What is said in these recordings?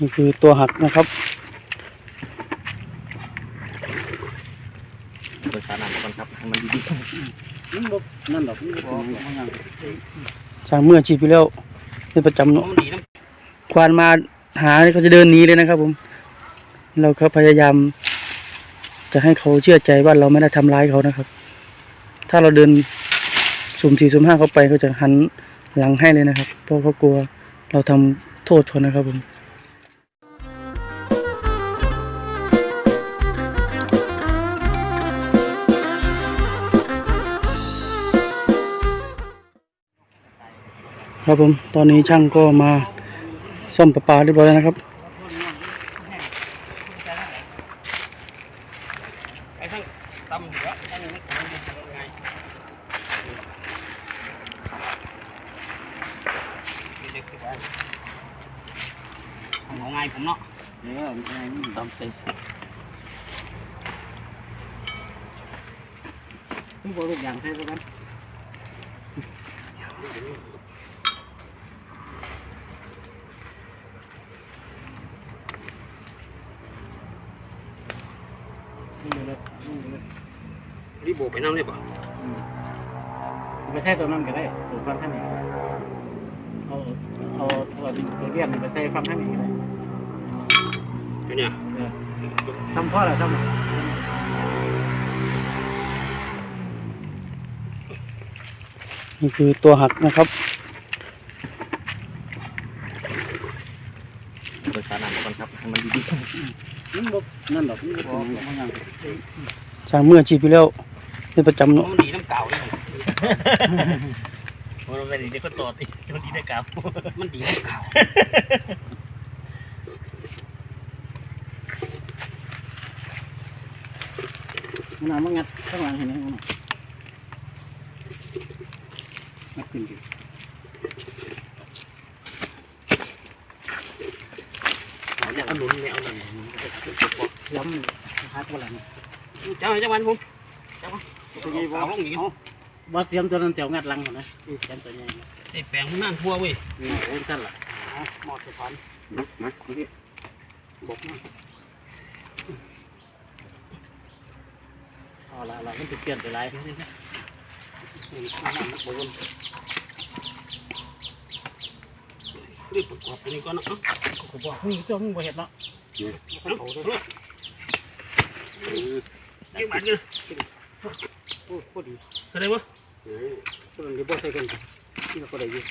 นี่คือตัวหักนะครับเปิดฝาน้ำก่อนครับให้มันดีนั่นบ่นั่นดอกนี่บ่มันยังสร้างเมื่ออาชีพอยู่แล้วเป็นประจำๆเนาะมันดีน้ควานมาหาเขาจะเดินหนีเลยนะครับ ผม เราก็พยายาม จะให้เขาเชื่อใจว่าเราไม่ได้ทำร้ายเขานะครับ ถ้าเราเดินสุ่มสี่สุ่มห้าเข้าไปเขาจะหันหลังให้เลยนะครับ เพราะเขากลัวเราทำโทษเขานะครับผม ครับผมตอนนี้ช่างก็มาซ่อมประปาเรียบร้อยแล้วนะครับำไอ้ทั้งตำหัวไอ้ทั้งนี้มันยังไงเด็กๆที่บ้านเอาไงผมเนาะเออมันยังตำใส่มันบ่เป็นอย่างใช่บ่ กันรีบโบกไปน้ำเลยป่ะไม่ใช่ตัวนั้นก็ได้ตัวฟังท่านนี้เอาเอาตัวตัวเรียนไปใส่ฟังท่านนี้ก็ได้ไอ้เนี่ยเออทำพ่อละทำนี่คือตัวหักนะครับ เปิดฝาน้ำก่อนครับให้มันดี นั่นบ่นั่นดอกนี่บ่มันยังสร้างเมื่ออาชีพอยู่แล้วเป็นประจำๆเนาะมันดีน้ำเก่าเลยมันเป็นดีได้ก็ตอดดิมันดีได้เก่ามันดีน้ำเก่ามันเอามางัดข้างหลังเห็นไหมมันงัดขึ้นดิ เอาเนี่ยเอาหนุนเนี่ยเอาหนุน ย้ำฮักบ่ล่ะนี่เจ้าเจ้าวันผมตัวใหญ่บ่เอาลงอีกเอาบ่เตรียมตัวนั้นแถวงัดหลังหั่นนะนี่เตรียมตัวใหญ่นะไอ้แปลงมันนั่นทั่วเว้ยนี่เล่นกันล่ะเอาหมอดสุพรรณมามาดิบกมาเอาละเรามันจะเปลี่ยนไปหลายรีบประกอบตัวนี้ก่อนนะเอ้าผมบอกนี่เจ้ามึงบ่เห็นเนาะเอ้าเอาเล ยเอ้ยมาเนี่โอ้โคตรดีอะไรวะตัวนี้บ่ใส่กันที่เราก็ได้อยู่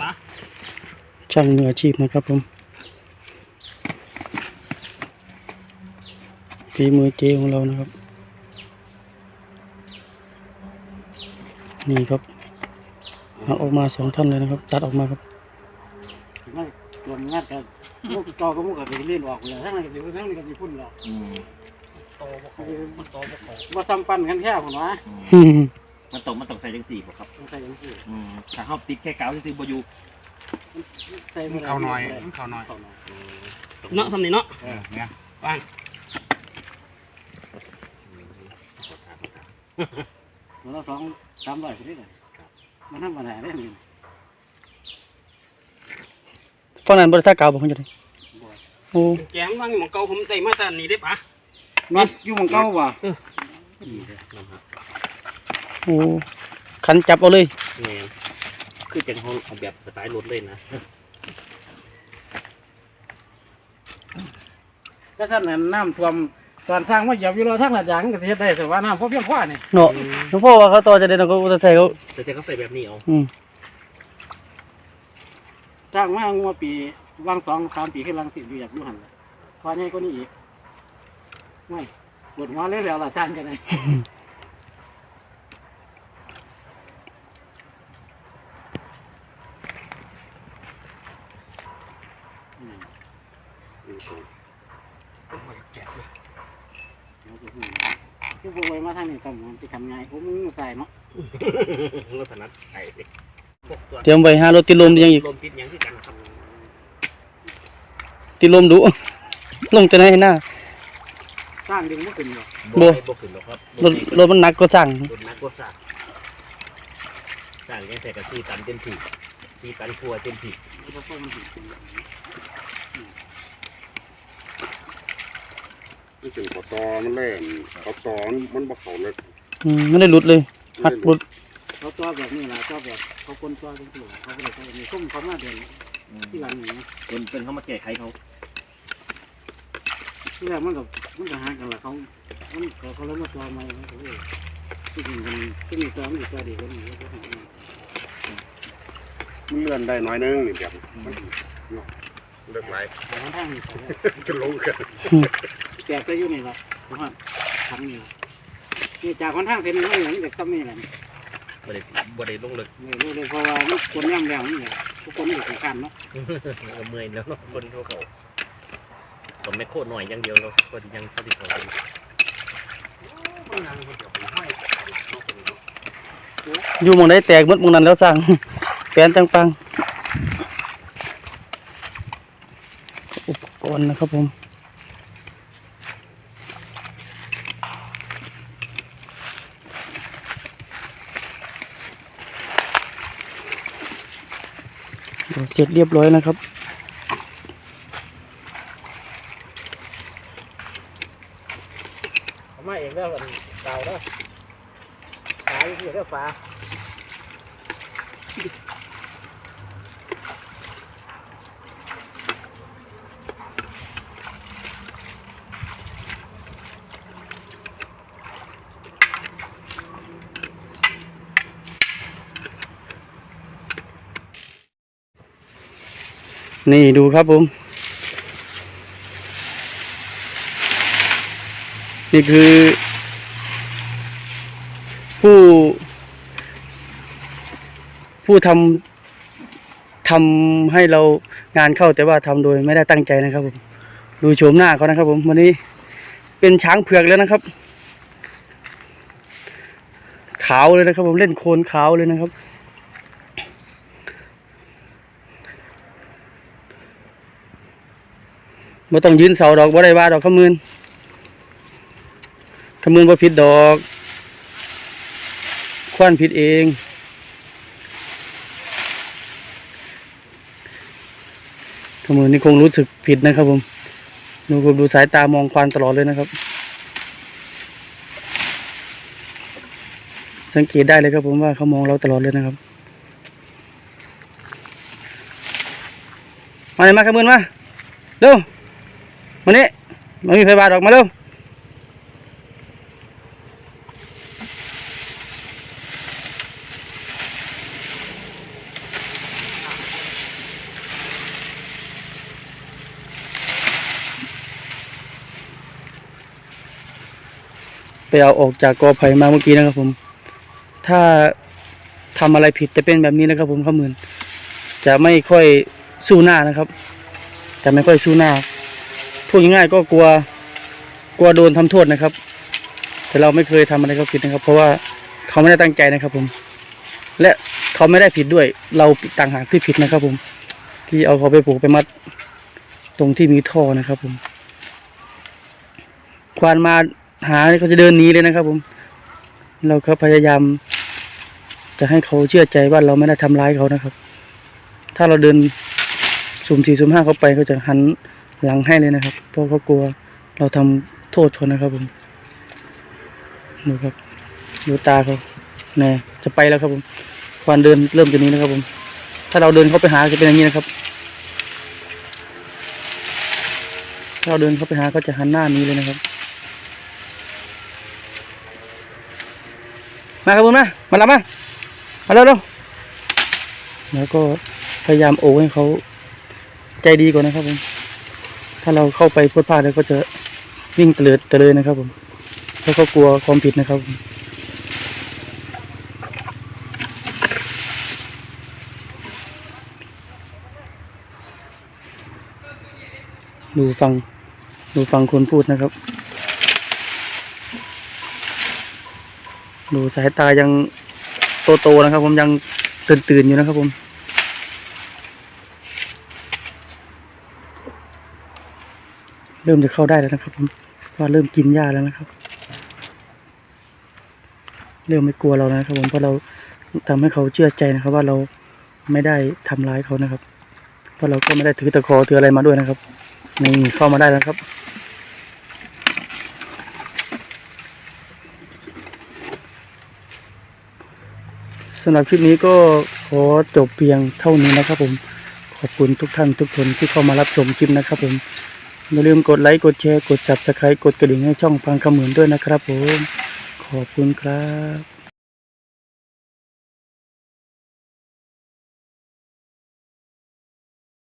ปลาช่างมืออาชีพนะครับผมฝีมือเจของเรานะครับ นี่ครับ หักออกมาสองท่อนเลยนะครับ ตัดออกมาครับไม่ตัวงานกันมุกจอก็มุกกับสิเล่นออกเลยทั้งนั้นก็สิทั้งนี้ก็สิพุ่นหรอกอืมโตบ่เขามันโตบ่เขาบ่ซ้ำปั้นกันแค่พุ่นวะมันต้องมันต้องใส่จังสี่บ่ครับต้องใส่จังซี่อืมถ้าเขาติดแค่กาวซื่อๆบ่อยู่ใส่บ่ได้เอาหน่อยเอาหน่อยเอาหน่อยเนาะทำนี่เนาะเออเนี่ยว่างตัวละสองสามร้อยพุ่นนี่แหละ มันธรรมดาเด้นี่ฝั่งนั้นบริษัทกาวบอกเขาจะได้บ่โอ้แกมว่างหมองเก่าผมใส่มาแต่นี่ได้ปะน็อตอยู่หม้องเก่าบ่โอ้ขันจับเอาเลยเนี่ยคือจังเขาเอาแบบสไตล์รถเลยนะก็ท่านนั้นน้ำท่วม ตอนสร้างมาเหยียบอยู่รอทั้งหลายอย่างก็สิเฮ็ดได้แต่ว่าน้ำพอเพียงพอนี่เนาะหลวงพ่อว่าเขาต่อจะได้เราก็จะใส่เขาแต่จะเขาใส่แบบนี้เอาอืมสร้างมางัวปีวางสองสามปีขึ้นหลังสิอยู่อยากอยู่หันล่ะพอใหญ่กว่านี้อีกไม่ปวดหัวเลยแล้วล่ะสร้างกันเลยแกะเลย คือพวกไว้มาทางนี้ต้องมันจะทำไงผมมึงใส่เนาะรถถนัดไอ้พวกตัวเตรียมไว้ห้ารถติดลมยังอีกลมติดหยังที่กันครับติดลมดุลงจะไหนหน้าสร้างดึงไม่ขึ้นหรอกบ่บ่บ่ขึ้นหรอกครับรถรถมันหนักก็สั่งรถนักก็สร้างสร้างยังแต่กับที่ตันเต็มที่ที่ตันครัวเต็มที่ เพราะว่ามันถึงขึ้นมันเป็นขอตอมันแล่นขอตอมันมันบ่เข้าเลยอืมไม่ได้หลุดเลยหักหลุดเขาตัวแบบนี้แหละตัวแบบเขาคนตัวจริงๆเขาก็เลยเขามีส้มเขามาเดือนที่หลังนี้คนเป็นเขามาแก้ไขเขาที่แรกมันกับมันก็หากันละเขามันเขาเขาเริ่มมาตัวใหม่เขาเลยที่จริงมันที่มีตัวมันอยู่ตัวเดียวกันนี่ก็หามันเลื่อนได้น้อยนึงนี่แบบมัน เลือนไหลแต่มันทางนี้จะลงกันแจกก็อยู่นี่แหละผมว่าทำนี่นี่จากคนทางเส้นไม่เหมือนเด็กก็ไม่แหละบ่ได้บ่ได้ลงเลึกนี่รู้เลยเพราะว่ามันคนย่ำแรงนี่แหละทุกคนอยู่สำคัญเนาะเมื่อยแล้วเนาะคนเขาเขาผมไม่โคตรหน่อยอย่างเดียวเราคนยังเขาที่เขาอยู่มองได้แตกมดมองนั้นแล้วสั่งแปลนจังปัง อุปกรณ์นะครับผมเสร็จเรียบร้อยนะครับผมมาเองแล้วเก่าแล้วฟ้าอยู่ที่เรียกฟ้า นี่ดูครับผม นี่คือ ผู้ ผู้ทำทำให้เรางานเข้าแต่ว่าทำโดยไม่ได้ตั้งใจนะครับผม ดูโฉมหน้าเขานะครับผมวันนี้เป็นช้างเผือกแล้วนะครับ ขาวเลยนะครับผมเล่นโคลนขาวเลยนะครับ บ่ต้องยืนเสาดอกบ่ได้ว่าดอกขมืนขมืนบ่ผิดดอกควันผิดเองขมืนนี่คงรู้สึกผิดนะครับผมดูครับดูสายตามองควันตลอดเลยนะครับ สังเกตได้เลยครับผมว่าเขามองเราตลอดเลยนะครับ มาเลยมาขมืนมาเร็ว มานี่มามีไฟบาทออกมาเร็วไปเอาออกจากกอไผ่มาเมื่อกี้นะครับผม ถ้าทำอะไรผิดจะเป็นแบบนี้นะครับผมข้ามือนจะไม่ค่อยสู้หน้านะครับ จะไม่ค่อยสู้หน้า พูดง่ายๆก็กลัว กลัวโดนทำโทษนะครับ แต่เราไม่เคยทำอะไรเขาผิดนะครับ เพราะว่าเขาไม่ได้ตั้งใจนะครับ ผม และเขาไม่ได้ผิดด้วย เราต่างหากที่ผิดนะครับ ผม ที่เอาเขาไปผูกไปมัด ตรงที่มีท่อนะครับ ผม ควานมาหาเขาจะเดินหนีเลยนะครับ ผม เราก็พยายาม จะให้เขาเชื่อใจว่าเราไม่ได้ทำร้ายเขานะครับ ถ้าเราเดินสุ่มสี่สุ่มห้าเขาไปเขาจะหัน หลังให้เลยนะครับ เพราะเขากลัวเราทำโทษเขานะครับผมดูครับดูตาเขาแน่จะไปแล้วครับผมควันเดินเริ่มจะหนี้นะครับผม ถ้าเราเดินเข้าไปหาจะเป็นอย่างนี้นะครับถ้าเราเดินเข้าไปหาเขาจะหันหน้านี้เลยนะครับ มาครับผมนะมาล้วมามาเร็วเร็วแล้วก็พยายามโอ้ให้เขาใจดีก่อนนะครับผม ถ้าเราเข้าไปพูดพลาดแล้วก็จะวิ่งเตลิดเตลิดนะครับผมเพราะเขากลัวความผิดนะครับผมดูฟังดูฟังคนพูดนะครับ ดูสายตายังโตๆนะครับ ผมยังตื่นๆอยู่นะครับผม เริ่มจะเข้าได้แล้วนะครับผมว่าเริ่มกินหญ้าแล้วนะครับ เริ่มไม่กลัวเราแล้วนะครับผมเพราะเราทำให้เขาเชื่อใจนะครับ ว่าเราไม่ได้ทำร้ายเขานะครับ เพราะเราก็ไม่ได้ถือตะขอถืออะไรมาด้วยนะครับนี่เข้ามาได้แล้วครับสำหรับคลิปนี้ก็ขอจบเพียงเท่านี้นะครับผม ขอบคุณทุกท่านทุกคนที่เข้ามารับชมคลิปนะครับผม อย่าลืมกดไลค์กดแชร์กด subscribe กดกระดิ่งให้ช่องฟังคำเหมือนด้วยนะครับผม ขอบคุณครับ